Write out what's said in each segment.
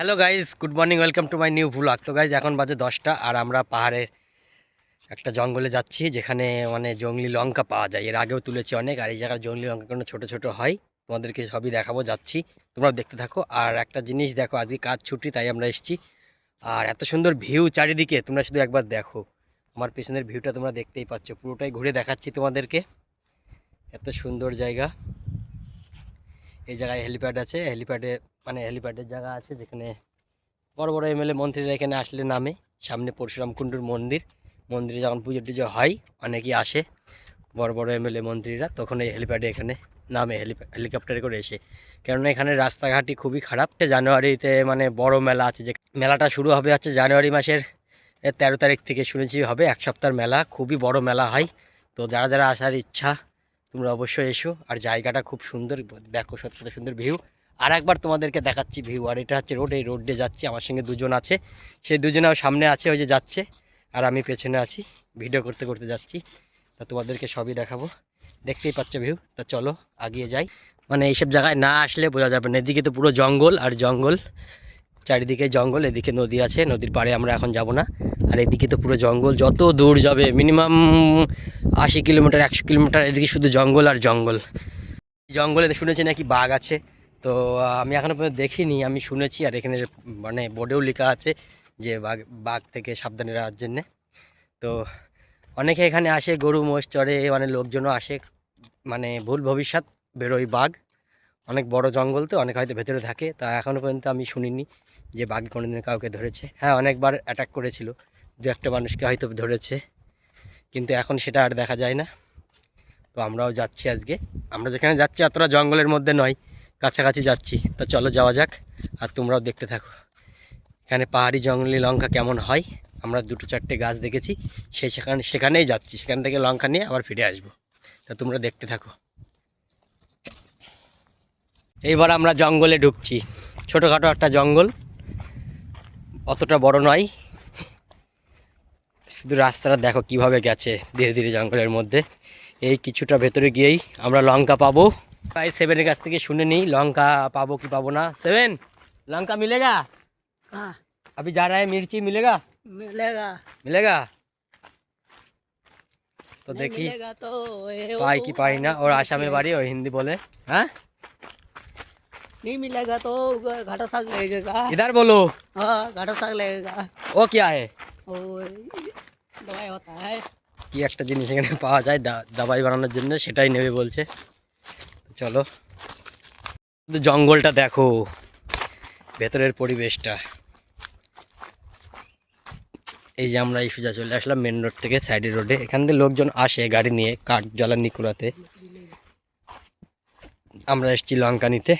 Hello guys good morning welcome to my new vlog তো guys এখন বাজে দশটা আর আমরা পাহাড়ের একটা জঙ্গলে যাচ্ছি যেখানে মানে জঙ্গলি লঙ্কা পাওয়া যায়। এর আগেও তুলেছি অনেক আর এই জায়গার জঙ্গলি লঙ্কাগুলো ছোটো ছোটো হয়। তোমাদেরকে সবই দেখাবো, যাচ্ছি। তোমরা দেখতে থাকো। আর একটা জিনিস দেখো, আজকে কাজ ছুটি, তাই আমরা এসেছি। আর এত সুন্দর ভিউ চারিদিকে, তোমরা শুধু একবার দেখো। আমার পেছনের ভিউটা তোমরা দেখতেই পাচ্ছ। পুরোটাই ঘুরে দেখাচ্ছি তোমাদেরকে। এত সুন্দর জায়গা। এই জায়গায় হেলিপ্যাড আছে। হেলিপ্যাডে মানে হেলিপ্যাডের জায়গা আছে যেখানে বড় বড় এমএলএ মন্ত্রীরা এখানে আসলে নামে। সামনে পরশুরাম কুণ্ডুর মন্দির। মন্দিরে যখন পুজো টুজো হয়, অনেকেই আসে। বড় বড় এমএলএ মন্ত্রীরা তখন এই হেলিপ্যাডে এখানে নামে হেলিকপ্টারে করে এসে। কেননা এখানে রাস্তাঘাটই খুবই খারাপ। জানুয়ারিতে মানে বড় মেলা আছে যে মেলাটা শুরু হবে হচ্ছে জানুয়ারি মাসের তেরো তারিখ থেকে শুনেছি হবে। এক সপ্তাহের মেলা, খুবই বড় মেলা হয়। তো যারা যারা আসার ইচ্ছা, তোমরা অবশ্যই এসো। আর জায়গাটা খুব সুন্দর, দেখো সত্যি সুন্দর ভিউ আর একবার তোমাদেরকে দেখাচ্ছি ভিউ আর এটা হচ্ছে রোড এই রোড দিয়ে যাচ্ছি, আমার সঙ্গে দুজন আছে। সেই দুজনেও সামনে আছে, ওই যে যাচ্ছে, আর আমি পেছনে আছি ভিডিও করতে করতে যাচ্ছি। তা তোমাদেরকে সবই দেখাবো। দেখতেই পাচ্ছ ভিউ তা চলো আগিয়ে যাই। মানে এইসব জায়গায় না আসলে বোঝা যাবে না, এদিকে তো পুরো জঙ্গল আর জঙ্গল। চারিদিকে জঙ্গল, এদিকে নদী আছে, নদীর পাড়ে আমরা এখন যাব না। আর এদিকে তো পুরো জঙ্গল, যত দূর যাবে মিনিমাম আশি কিলোমিটার, একশো কিলোমিটার, এদিকে শুধু জঙ্গল আর জঙ্গল। জঙ্গলে শুনেছি নাকি বাঘ আছে তো আমি এখনও পর্যন্ত দেখিনি, আমি শুনেছি আর এখানে মানে বোর্ডেও লেখা আছে যে বাঘ বাঘ থেকে সাবধানে রাখার জন্যে। তো, অনেকে এখানে আসে, গরু মোষ চড়ে অনেক লোকজনও আসে মানে ভুল ভবিষ্যৎ, বেরোয় বাঘ। অনেক বড় জঙ্গল তো, অনেক হয়তো ভেতরে থাকে, তা এখনও পর্যন্ত আমি শুনিনি যে বাঘ কোনোদিন কাউকে ধরেছে। হ্যাঁ অনেকবার অ্যাটাক করেছিল, দু একটা মানুষকে হয়তো ধরেছে, কিন্তু এখন সেটা আর দেখা যায় না। তো আমরাও যাচ্ছি আজকে। আমরা যেখানে যাচ্ছি, অতটা জঙ্গলের মধ্যে নয়। কাছাকাছি যাচ্ছি। তো চলো যাওয়া যাক আর তোমরাও দেখতে থাকো। এখানে পাহাড়ি জঙ্গলি লঙ্কা কেমন হয়? আমরা দুটো চারটে গাছ দেখেছি। সেই সেখানে, সেখানেই যাচ্ছি। সেখান থেকে লঙ্কা নিয়ে আবার ফিরে আসব। তা তোমরা দেখতে থাকো। এইবার আমরা জঙ্গলে ঢুকছি। ছোটোখাটো একটা জঙ্গল। অতটা বড় নয়। শুধু রাস্তাটা দেখো কীভাবে গেছে ধীরে ধীরে জঙ্গলের মধ্যে। এই কিছুটা ভেতরে গিয়েই আমরা লঙ্কা পাবো। তাই সেভেনের কাছ থেকে শুনে নিই লঙ্কা পাবো কি পাবো না সেভেন लंका मिलेगा कहाँ अभी जा रहा है मिर्ची मिलेगा मिलेगा मिलेगा तो नहीं देखी मिलेगा तो ये पाई वो की पाई ना और ऊपर आशा में से- बारी और हिंदी बोले हाँ नहीं मिलेगा तो घाटा साग लगेगा इधर बोलो हाँ घाटा साग लगेगा वो क्या है वो दवाई होता है কি একটা জিনিস এখানে পাওয়া যায় দা- দাবাই বানানোর জন্য সেটাই নেবে বলছে চলো। জঙ্গলটা দেখো, ভেতরের পরিবেশটা। এই যে আমরা এই সোজা চলে আসলাম মেন রোড থেকে সাইডে রোডে এখান থেকে লোকজন আসে গাড়ি নিয়ে, কাঠ, জ্বালানি কুড়াতে। আমরা এসেছি লঙ্কা নিতে।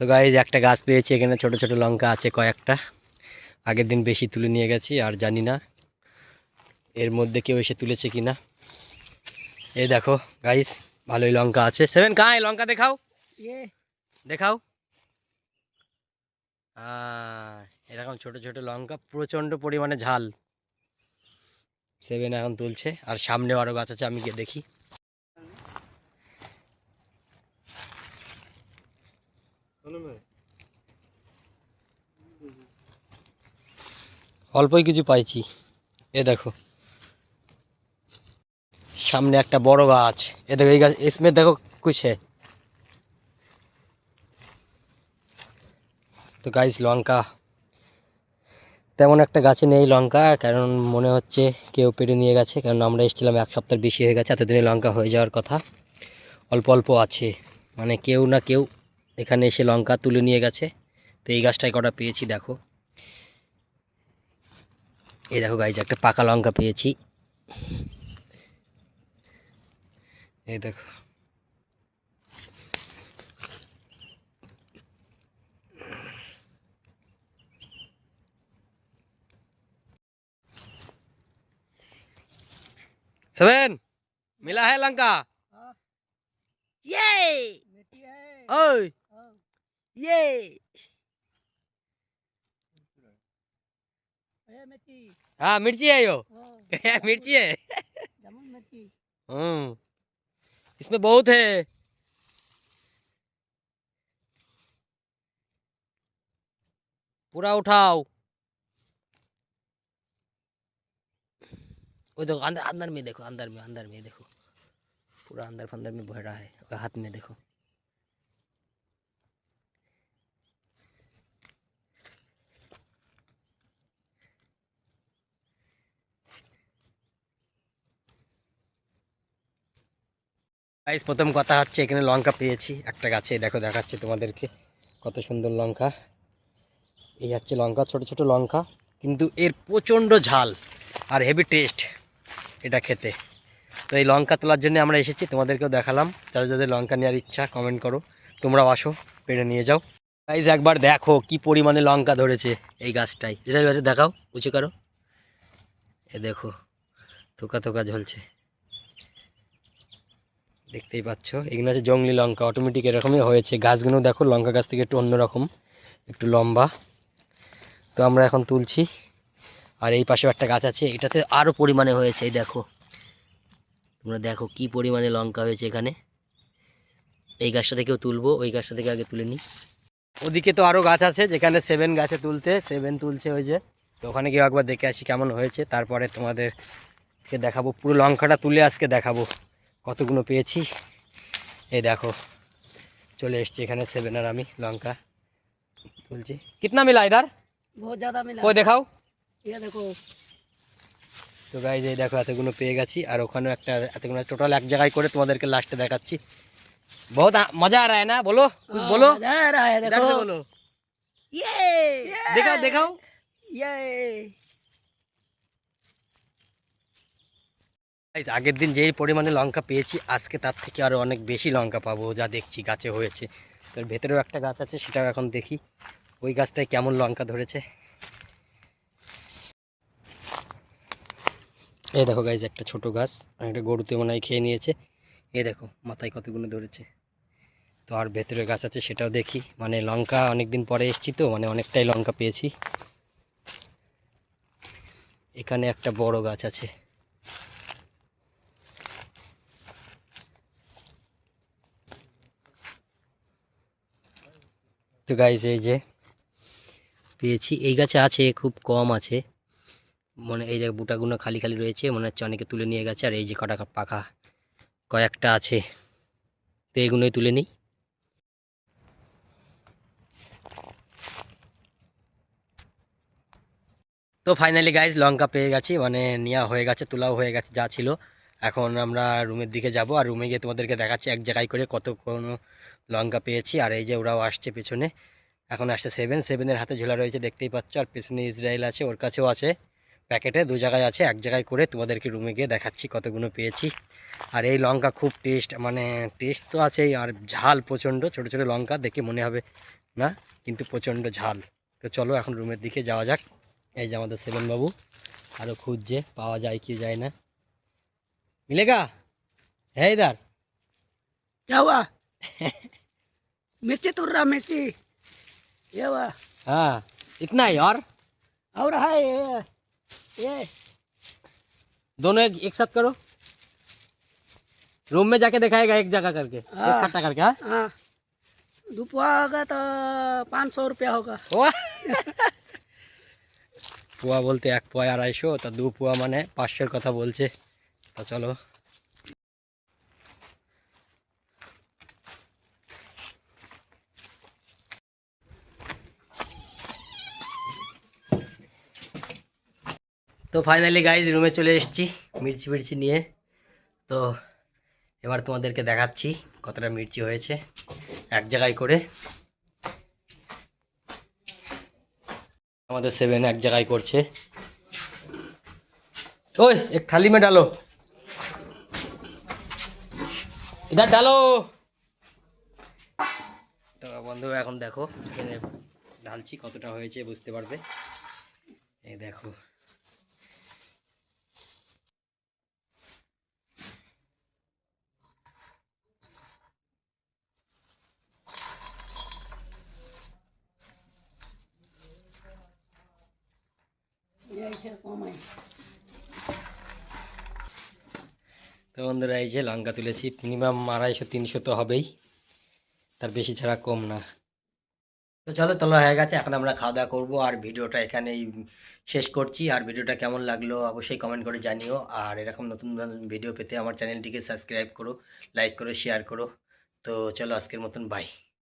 তো গাইজ একটা গাছ পেয়েছি এখানে ছোট ছোট লঙ্কা আছে কয়েকটা। আগের দিন বেশি তুলে নিয়ে গেছি আর জানি না এর মধ্যে কেউ এসে তুলেছে কি না এ দেখো গাইজ ভালোই লঙ্কা আছে। সেভেন কায় লঙ্কা দেখাও। ये দেখাও। এরকম ছোট ছোট লঙ্কা প্রচণ্ড পরিমাণে ঝাল। সেভেন এখন তুলছে আর সামনে আরও গাছ আছে আমি গিয়ে দেখি। অল্পই কিছু পাইছি। এ দেখো। সামনে একটা বড় গাছ। এ দেখো, এই গাছ এসমে দেখো কুছে। তো গাইস লঙ্কা। তেমন একটা গাছে নেই লঙ্কা, কারণ মনে হচ্ছে কেউ পেরে নিয়ে গেছে, কারণ আমরা এসেছিলাম এক সপ্তাহ বেশি হয়ে গেছে, এতদিনে লঙ্কা হয়ে যাওয়ার কথা। অল্প অল্প আছে। মানে কেউ না কেউ এখানে এসে লঙ্কা তুলে নিয়ে গেছে তো এই গাছটায় কটা পেয়েছি দেখো এই দেখো গাইজ একটা পাকা লঙ্কা পেয়েছি এই দেখো सेवन मिला है लंका हाँ। ये मिट्टी है ओए हाँ। ये ए मिर्ची। हाँ मिर्ची है यो। हाँ, मिर्ची है। हम्म। इसमें बहुत है। पूरा उठाओ। वो देखो अंदर अंदर में देखो अंदर में अंदर में देखो। पूरा अंदर फंदर में भरा है हाथ में देखो। গাইস প্রথম কথা হচ্ছে এখানে লঙ্কা পেয়েছি, একটা গাছে, দেখো দেখাচ্ছে তোমাদেরকে কত সুন্দর লঙ্কা। এই হচ্ছে লঙ্কা, ছোট ছোট লঙ্কা, কিন্তু এর প্রচণ্ড ঝাল আর হেভি টেস্ট এটা খেতে। তো এই লঙ্কা তোলার জন্য আমরা এসেছি, তোমাদেরকেও দেখালাম। যাদের যাদের লঙ্কা নেওয়ার ইচ্ছা কমেন্ট করো। তোমরাও আসো, পেড়ে নিয়ে যাও। গাইস একবার দেখো কি পরিমাণে লঙ্কা ধরেছে এই গাছটাই যেটা দেখাও, উঁচু করো। এ দেখো, থোকা থোকা ঝলছে। দেখতেই পাচ্ছ। এগুলো আছে জঙ্গলি লঙ্কা অটোমেটিক এরকমই হয়েছে। গাছগুলো দেখো, লঙ্কা গাছ থেকে একটু অন্যরকম, একটু লম্বা। তো আমরা এখন তুলছি। আর এই পাশেও একটা গাছ আছে, এটাতে আরও পরিমাণে হয়েছে, এই দেখো। তোমরা দেখো কি পরিমাণে লঙ্কা হয়েছে এখানে। এই গাছটা থেকেও তুলবো, ওই গাছটা থেকে আগে তুলে নিই। ওদিকে তো আরও গাছ আছে, যেখানে সেভেন গাছে তুলতে সেভেন তুলছে ওই যে। তো ওখানে গিয়ে একবার দেখে আসি কেমন হয়েছে। তারপরে তোমাদেরকে দেখাবো, পুরো লঙ্কাটা তুলে আজকে দেখাবো। কতগুলো পেয়েছি এই দেখো চলে এসছি এখানে সেভেন আর আমি লঙ্কা তুলছি কিতনা মিলা ইধার बहुत ज्यादा मिला কই দেখাও ये देखो তো গাইজ এই দেখো এতগুলো পেয়ে গেছি আর ওখানেও একটা এতগুলো টোটাল এক জায়গায় করে তোমাদেরকে লাস্টে দেখাচ্ছি বহুত আ- মজা आ रहा है ना बोलो कुछ हाँ, बोलो मजा आ रहा है इधर देखो से बोलो ये देखाओ देखाओ ये গাইজ আগের দিন যেই পরিমাণে লঙ্কা পেয়েছি, আজকে তার থেকে আরও অনেক বেশি লঙ্কা পাবো, যা দেখছি গাছে হয়েছে। তার ভেতরেও একটা গাছ আছে, সেটাও এখন দেখি, ওই গাছটায় কেমন লঙ্কা ধরেছে। এই দেখো গাইজ একটা ছোট গাছ একটা গরুতে মনে হয় খেয়ে নিয়েছে। এ দেখো, মাথায় কতগুলো ধরেছে। তো আর ভেতরে গাছ আছে, সেটাও দেখি। মানে লঙ্কা অনেক দিন পরে এসছি তো মানে অনেকটাই লঙ্কা পেয়েছি। এখানে একটা বড় গাছ আছে। তো গাইজ এই যে পেয়েছি। এই গাছে আছে, খুব কম আছে। মনে, এই যে বুটাগুলো খালি খালি রয়েছে, মনে হচ্ছে অনেকে তুলে নিয়ে গেছে। আর এই যে কটা পাখা কয়েকটা আছে, তো এগুলোই তুলে নিই। তো ফাইনালি গাইজ লঙ্কা পেয়ে গেছি মানে নেওয়া হয়ে গেছে, তোলাও হয়ে গেছে, যা ছিল। এখন আমরা রুমের দিকে যাব, আর রুমে গিয়ে তোমাদেরকে দেখাচ্ছি এক জায়গায় করে কত কোনো লঙ্কা পেয়েছি, আর এই যে ওরাও আসছে পিছনে। এখন আসছে সেভেন সেভেনের হাতে ঝোলা রয়েছে, দেখতেই পাচ্ছ। আর পিছনে ইসরায়েল আছে, ওর কাছেও আছে প্যাকেটে, দু জায়গায় আছে, এক জায়গায় করে তোমাদেরকে রুমে গিয়ে দেখাচ্ছি কতগুলো পেয়েছি। আর এই লঙ্কা খুব টেস্ট মানে টেস্ট তো আছেই, আর ঝাল প্রচণ্ড, ছোটো ছোটো লঙ্কা, দেখে মনে হবে না, কিন্তু প্রচণ্ড ঝাল। তো চলো এখন রুমের দিকে যাওয়া যাক। এই যে আমাদের সেভেনবাবু আরও খুঁজছে, পাওয়া যায় কি যায় না। মিলেগা? হ্যাঁ দার যাওয়া मिर्ची तुर रहा मिर्ची ये हुआ हाँ इतना ही और और है ये ये दोनों एक, एक साथ करो रूम में जाके दिखाएगा एक जगह करके एक हाँ। खट्टा करके हाँ हाँ दुपवा होगा तो पाँच सौ रुपया होगा পোয়া পোয়া বলতে এক পোয়া আড়াইশো তা দু পোয়া মানে পাঁচশোর কথা বলছে তা চলো তো ফাইনালি গাইজ রুমে চলে এসেছি, মির্চি মির্চি নিয়ে। তো এবার তোমাদেরকে দেখাচ্ছি কতটা মির্চি হয়েছে, এক জায়গায় করে। আমাদের সেভেন এক জায়গায় করছে। ওই, এক থালি মে ডালো। ইধার ডালো। তো বন্ধু এখন দেখো, এখানে ঢালছি কতটা হয়েছে, বুঝতে পারবে? এই দেখো। তো বন্ধুরা, এই যে লঙ্কা তুলেছি মিনিমাম আড়াইশো, তিনশো তো হবেই। তার বেশি ছাড়া কম না। তো চলো, তোলা হয়ে গেছে। এখন আমরা খাওয়া দাওয়া করব। আর ভিডিওটা এখানেই শেষ করছি। আর ভিডিওটা কেমন লাগল অবশ্যই কমেন্ট করে জানিও। আর এরকম নতুন নতুন ভিডিও পেতে আমার চ্যানেলটিকে সাবস্ক্রাইব করো লাইক করো শেয়ার করো। তো চলো, আজকের মতন বাই